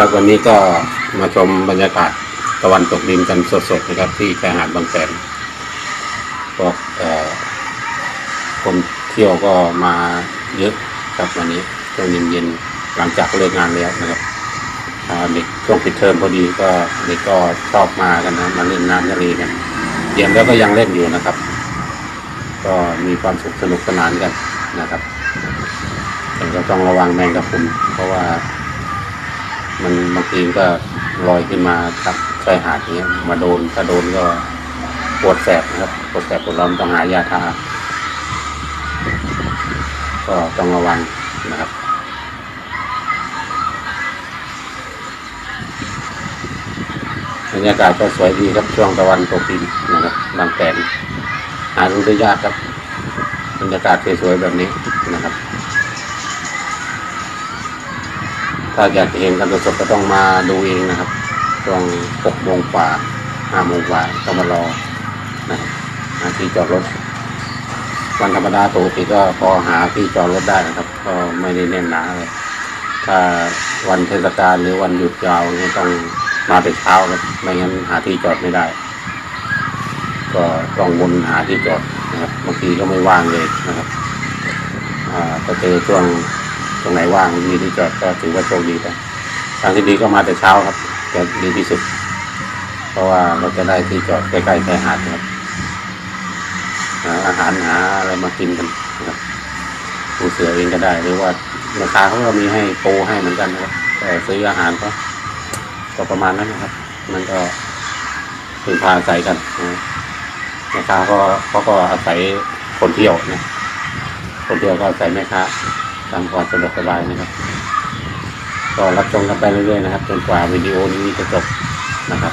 ครับวันนี้ก็มาชมบรรยากาศตะวันตกดินกันสดๆนะครับ ที่ชายหาดบางแสนก็เอ่อคนเที่ยวก็มาเยอะครับวันนี้ช่วงเย็นๆหลังจากเลิกงานแล้วนะครับเด็กช่วงปิดเทอมพอดีก็เด็กก็ชอบมากันนะมาเล่นน้ำทะเลกันเย็นแล้วก็ยังเล่นอยู่นะครับ ก็มีความสุขสนุกสนานกันนะครับแต่ก็ต้องระวังแมงกะพรุนเพราะว่า มันบางทีก็ลอยขึ้นมาครับชายหาดอย่างเงี้ยมาโดนถ้าโดนก็ปวดแสบนะครับปวดแสบปวดร้อนต้องหายาทา ก็ต้องระวังนะครับบรรยากาศก็สวยดีครับช่วงตะวันตกดินนะครับบางแสนหาดูได้ยากครับบรรยากาศสวยๆแบบนี้ ถ้าอยากจะเห็นกันสดๆก็ต้องมาดูเองนะครับช่วงหกโมงกว่าห้าโมงกว่าต้องมารอนะครับหาที่จอดรถวันธรรมดาปกติก็พอหาที่จอดรถได้นะครับ ก็ไม่ได้แน่นหนาเลยถ้าวันเทศกาลหรือวันหยุดยาวนี่ต้องมาแต่เช้าครับไม่งั้นหาที่จอดไม่ได้ ก็ต้องวนหาที่จอดนะครับบางทีก็ไม่ว่างเลยนะครับอ่าก็เจอช่วง ตรงไหนว่างมีที่จอดก็ถือว่าโชคดีไปทางที่ดีก็มาแต่เช้าครับจะดีที่สุด เพราะว่าเราจะได้ที่จอดใกล้ๆชายหาดนะครับหาอาหารหาอะไรมากินกันนะครับปูเสือเองก็ได้หรือว่าราคาเขาก็มีให้โปรให้เหมือนกันนะครับแต่ซื้ออาหารก็ก็ประมาณนั้นนะครับ มันก็พึ่งพาอาศัยกันนะราคาก็เขาก็อาศัยคนเที่ยวนะคนเดียวก็ใส่แม่ค้า ตามความสะดวกสบายนะครับ ก็รับชมกันไปเรื่อยๆนะครับจนกว่าวิดีโอนี้จะจบนะครับ